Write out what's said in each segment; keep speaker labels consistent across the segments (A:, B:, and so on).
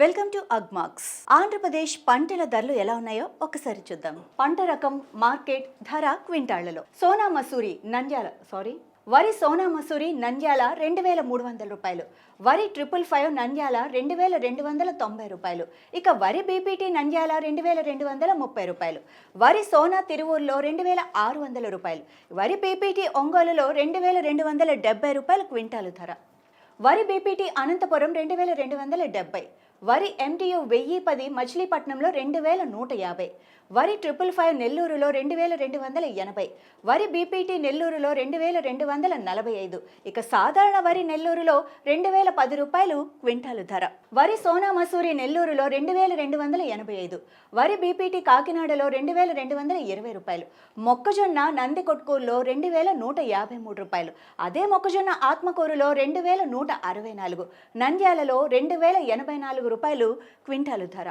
A: Welcome to Agmax. Andhra Pradesh పంటల ధరలు ఎలా ఉన్నాయో ఒకసారి చూద్దాం. పంట రకం మార్కెట్ ధర క్వింటాళ్ళలో. సోనా మసూరి నంద్యాల సారీ వరి సోనా మసూరి నంద్యాల రెండు వేల మూడు వందల రూపాయలు. వరి ట్రిపుల్ ఫైవ్ నంద్యాల రెండు వేల రెండు వందల తొంభై రూపాయలు. ఇక వరి బీపీటీ నంద్యాల రెండు వేల రెండు వందల ముప్పై రూపాయలు. వరి సోనా తిరువూరులో రెండు వేల ఆరు వందల రూపాయలు. వరి బీపీటీ ఒంగోలులో రెండు వేల రెండు వందల డెబ్బై రూపాయలు క్వింటాలు ధర. వరి బీపీటీ అనంతపురం రెండు వేల రెండు వందల డెబ్బై. వరి ఎండియు వెయ్యి పది మచిలీపట్నంలో రెండు వేల నూట యాభై. వరి ట్రిపుల్ ఫైవ్ నెల్లూరులో రెండు వేల రెండు వందల ఎనభై వరి బీపీటీ నెల్లూరులో రెండు వేల రెండు వందల నలభై ఐదు. ఇక సాధారణ వరి నెల్లూరులో రెండు వేల పది రూపాయలు క్వింటాలు ధర. వరి సోనా మసూరి నెల్లూరులో రెండు వేల రెండు వందల ఎనభై ఐదు. వరి బీపీటీ కాకినాడలో రెండు వేల రెండు వందల ఇరవై రూపాయలు. మొక్కజొన్న నందికొట్కూరులో రెండు వేల నూట యాభై మూడు రూపాయలు. అదే మొక్కజొన్న ఆత్మకూరులో రెండు వేల నూట అరవై నాలుగు. నంద్యాలలో రెండు వేల ఎనభై నాలుగు రూపాయలు క్వింటాలు ధర.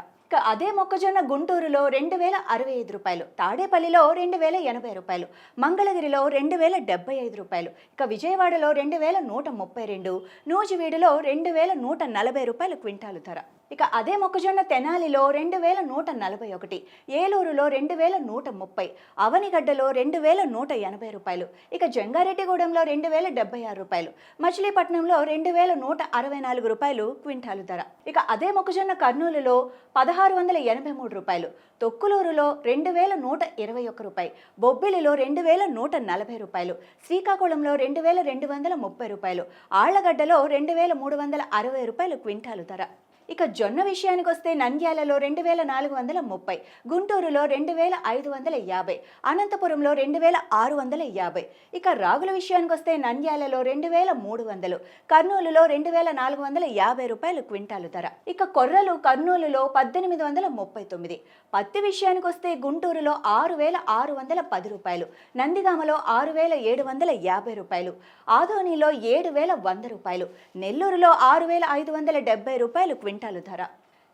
A: అదే మొక్కజొన్న గుంటూరులో రెండు వేల అరవై ఐదు రూపాయలు తాడేపల్లిలో రెండు వేల ఎనభై రూపాయలు మంగళగిరిలో రెండు వేల డెబ్బై ఐదు రూపాయలు ఇక విజయవాడలో రెండు వేల నూట ముప్పై రెండు నూజివీడులో రెండు వేల నూట నలభై రూపాయలు క్వింటాలు ధర. ఇక అదే మొక్కజొన్న తెనాలిలో రెండు వేల నూట నలభై ఒకటి ఏలూరులో రెండు వేల నూట ముప్పై అవనిగడ్డలో రెండు వేల నూట ఎనభై రూపాయలు ఇక జంగారెడ్డిగూడెంలో రెండు వేల డెబ్బై ఆరు రూపాయలు మచిలీపట్నంలో రెండు వేల నూట అరవై నాలుగు రూపాయలు క్వింటాలు ధర. ఇక అదే మొక్కజొన్న కర్నూలులో పదహారు వందల ఎనభై మూడు రూపాయలు తొక్కులూరులో రెండు వేల నూట ఇరవై ఒక్క రూపాయి బొబ్బిలిలో రెండు వేల నూట నలభై రూపాయలు శ్రీకాకుళంలో రెండు వేల రెండు వందల ముప్పై రూపాయలు ఆళ్ళగడ్డలో రెండు వేల మూడు వందల అరవై రూపాయలు క్వింటాలు ధర. ఇక జొన్న విషయానికి వస్తే నంద్యాలలో రెండు వేల నాలుగు వందల ముప్పై గుంటూరులో రెండు వేల ఐదు వందల యాభై అనంతపురంలో రెండు వేల ఆరు వందల యాభై. ఇక రాగుల విషయానికి వస్తే నంద్యాలలో రెండు వేల మూడు వందలు కర్నూలులో రెండు వేల నాలుగు వందల యాభై రూపాయలు క్వింటాలు ధర. ఇక కొర్రలు కర్నూలులో పద్దెనిమిది వందల ముప్పై తొమ్మిది పత్తి విషయానికి వస్తే గుంటూరులో ఆరు వేల ఆరు వందల పది రూపాయలు నందిగామలో ఆరు వేల ఏడు వందల యాభై రూపాయలు ఆదోనిలో ఏడు వేల వంద రూపాయలు నెల్లూరులో ఆరు వేల ఐదు వందల డెబ్బై రూపాయలు క్వింటాలు ధర.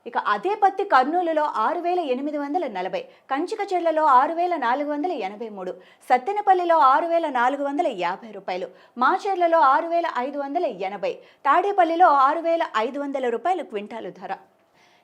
A: ఇక అదే పత్తి కర్నూలులో ఆరు వేల ఎనిమిది వందల నలభై కంచికచెర్లలో ఆరు వేల నాలుగు వందల ఎనభై మూడు సత్తెనపల్లిలో ఆరు వేల నాలుగు వందల యాభై రూపాయలు మాచెర్లలో ఆరు వేల ఐదు వందల ఎనభై తాడేపల్లిలో ఆరు వేల ఐదు వందల రూపాయలు క్వింటాలు ధర.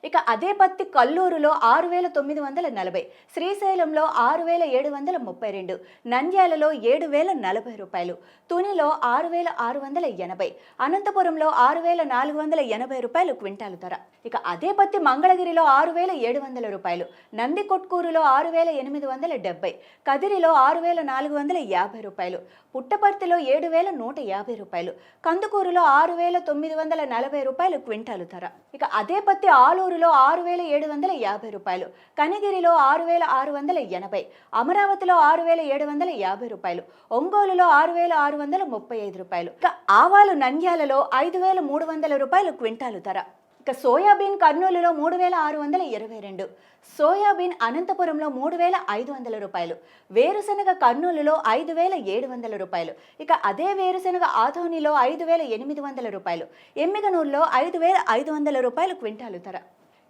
A: ఇక అదే పత్తి కల్లూరులో ఆరు వేల తొమ్మిది వందల నలభై శ్రీశైలంలో ఆరు వేల ఏడు వందల ముప్పై రెండు నంద్యాలలో ఏడు వేల నలభై రూపాయలు తునిలో ఆరు వేల ఆరు వందల ఎనభై అనంతపురంలో ఆరు వేల నాలుగు వందల ఎనభై రూపాయలు క్వింటాలు ధర. ఇక అదే పత్తి మంగళగిరిలో ఆరు వేల ఏడు వందల రూపాయలు నంది కొట్కూరులో ఆరు వేల ఎనిమిది వందల డెబ్బై కదిరిలో ఆరు వేల నాలుగు వందల యాభై రూపాయలు పుట్టపర్తిలో ఏడు వేల నూట యాభై రూపాయలు కందుకూరులో ఆరు వేల తొమ్మిది వందల నలభై రూపాయలు క్వింటాలు ధర. ఇక అదే పత్తి ఆలూరు ఆలూరులో ఆరు వేల ఏడు వందల యాభై రూపాయలు కనిగిరిలో ఆరు వేల ఆరు వందల ఎనభై అమరావతిలో ఆరు వేల ఏడు వందల యాభై రూపాయలు ఒంగోలులో ఆరు వేల ఆరు వందల ముప్పై ఐదు రూపాయలు. ఇక ఆవాలు నంద్యాలలో ఐదు వేల మూడు వందల రూపాయలు క్వింటాలు ధర. ఇక సోయాబీన్ కర్నూలులో మూడు వేల ఆరు వందల ఇరవై రెండు సోయాబీన్ అనంతపురంలో మూడు వేల ఐదు వందల రూపాయలు వేరుశనగ కర్నూలులో ఐదు వేల ఏడు వందల రూపాయలు. ఇక అదే వేరుశనగ ఆధోనిలో ఐదు వేల ఎనిమిది వందల రూపాయలు ఎమ్మిగనూరులో ఐదు వేల ఐదు వందల రూపాయలు క్వింటాలు ధర.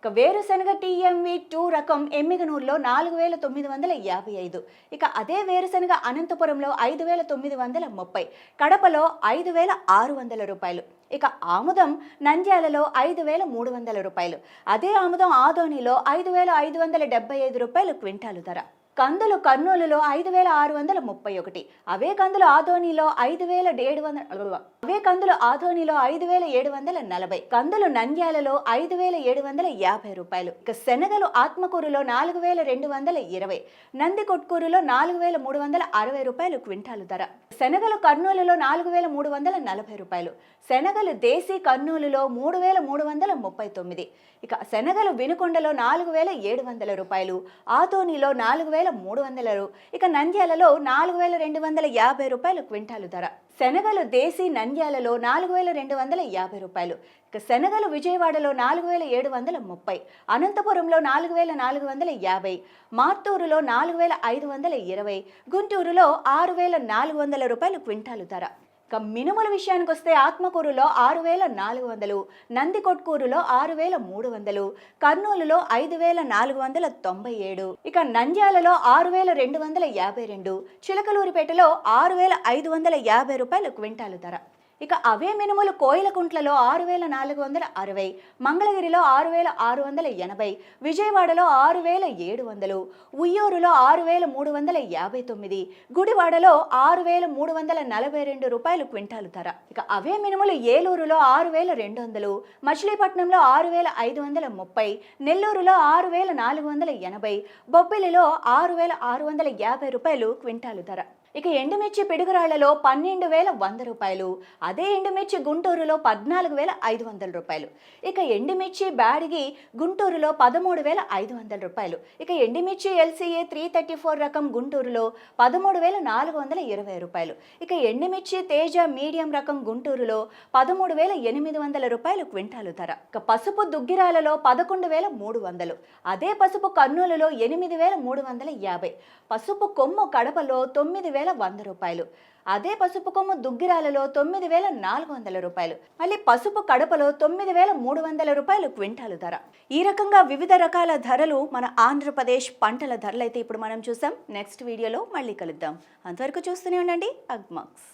A: ఇక వేరుశనగ టీఎంవి టూ రకం ఎమ్మిగనూరులో నాలుగు వేల తొమ్మిది వందల యాభై ఐదు. ఇక అదే వేరుశనగ అనంతపురంలో ఐదు వేల తొమ్మిది వందల ముప్పై. కడపలో ఐదు వేల ఆరు వందల రూపాయలు. ఇక ఆముదం నంద్యాలలో ఐదు వేల మూడు వందల రూపాయలు. అదే ఆముదం ఆదోనిలో ఐదు వేల ఐదు వందల డెబ్బై ఐదు రూపాయలు క్వింటాలు ధర. కందులు కర్నూలులో ఐదు వేల ఆరు వందల ముప్పై ఒకటి. అవే కందులు ఆధోనిలో ఐదు వేల ఏడు వందల అవే కందులు ఆధోనిలో ఐదు వేల ఏడు వందల నలభై. కందులు నంద్యాలలో ఐదు వేల ఏడు వందల యాభై రూపాయలు. ఇక శనగలు ఆత్మకూరులో నాలుగు వేల రెండు వందల ఇరవై. నంది కొట్కూరులో నాలుగు వేల మూడు వందల అరవై రూపాయలు క్వింటాలు ధర. శనగలు కర్నూలులో నాలుగు వేల మూడు వందల నలభై రూపాయలు. శనగలు దేశీ కర్నూలులో మూడు వేల మూడు వందల ముప్పై తొమ్మిది. ఇక శనగలు వినుకొండలో నాలుగు వేల ఏడు వందల రూపాయలు. ఆతోనిలో నాలుగు వేల మూడు వందల ఇక నంద్యాలలో నాలుగు వేల రెండు వందల యాభై రూపాయలు క్వింటాలు ధర. శనగలు దేశీ నంద్యాలలో నాలుగు వేల రెండు వందల యాభై రూపాయలు. ఇక శనగలు విజయవాడలో నాలుగు వేల ఏడు వందల ముప్పై. అనంతపురంలో నాలుగు వేల నాలుగు వందల యాభై. మార్తూరులో నాలుగు వేల ఐదు వందల ఇరవై. గుంటూరులో ఆరు వేల నాలుగు వందల రూపాయలు క్వింటాలు ధర. ఇక మినుముల విషయానికి వస్తే ఆత్మకూరులో ఆరు వేల నాలుగు వందలు నందికొట్కూరులో ఆరు వేల మూడు వందలు కర్నూలులో ఐదు వేల నాలుగు వందల తొంభై ఏడు ఇక నంద్యాలలో ఆరు వేల రెండు వందల యాభై రెండు చిలకలూరిపేటలో ఆరు వేల ఐదు వందల యాభై రూపాయలు క్వింటాలు ధర. ఇక అవే మినుములు కోయిలకుంట్లలో ఆరు వేల నాలుగు వందల అరవై మంగళగిరిలో ఆరు వేల ఆరు వందల ఎనభై విజయవాడలో ఆరు వేల ఏడు వందలు ఉయ్యూరులో ఆరు వేల మూడు వందల యాభై తొమ్మిది గుడివాడలో ఆరు వేల మూడు వందల నలభై రెండు రూపాయలు క్వింటాలు ధర. ఇక అవే మినుములు ఏలూరులో ఆరు వేల రెండు వందలు మచిలీపట్నంలో ఆరు వేల ఐదు వందల ముప్పై నెల్లూరులో ఆరు వేల నాలుగు వందల ఎనభై బొబ్బిలిలో ఆరు వేల ఆరు వందల యాభై రూపాయలు క్వింటాలు ధర. ఇక ఎండుమిర్చి పిడుగురాళ్ళలో పన్నెండు వేల వంద రూపాయలు అదే ఎండుమిర్చి గుంటూరులో పద్నాలుగు వేల ఐదు వందల రూపాయలు ఇక ఎండుమిర్చి బ్యాడిగి గుంటూరులో పదమూడు వేల ఐదు వందల రూపాయలు ఇక ఎండుమిర్చి ఎల్సీఏ త్రీ థర్టీ ఫోర్ రకం గుంటూరులో పదమూడు వేల నాలుగు వందల ఇరవై రూపాయలు ఇక ఎండుమిర్చి తేజ మీడియం రకం గుంటూరులో పదమూడు వేల ఎనిమిది వందల రూపాయలు క్వింటాలు ధర ఇక పసుపు దుగ్గిరాలలో పదకొండు వేల మూడు వందలు అదే పసుపు కర్నూలులో ఎనిమిది వేల మూడు వందల యాభై పసుపు కొమ్ము కడపలో తొమ్మిది వేల వేల వంద రూపాయలు. అదే పసుపు కొమ్ము దుగ్గిరాలలో తొమ్మిది వేల నాలుగు వందల రూపాయలు. మళ్ళీ పసుపు కడపలో తొమ్మిది వేల మూడు వందల రూపాయలు క్వింటాలు ధర. ఈ రకంగా వివిధ రకాల ధరలు మన ఆంధ్రప్రదేశ్ పంటల ధరలు అయితే ఇప్పుడు మనం చూసాం. నెక్స్ట్ వీడియోలో మళ్ళీ కలుద్దాం. అంతవరకు చూస్తూనే ఉండండి. అగ్మాక్స్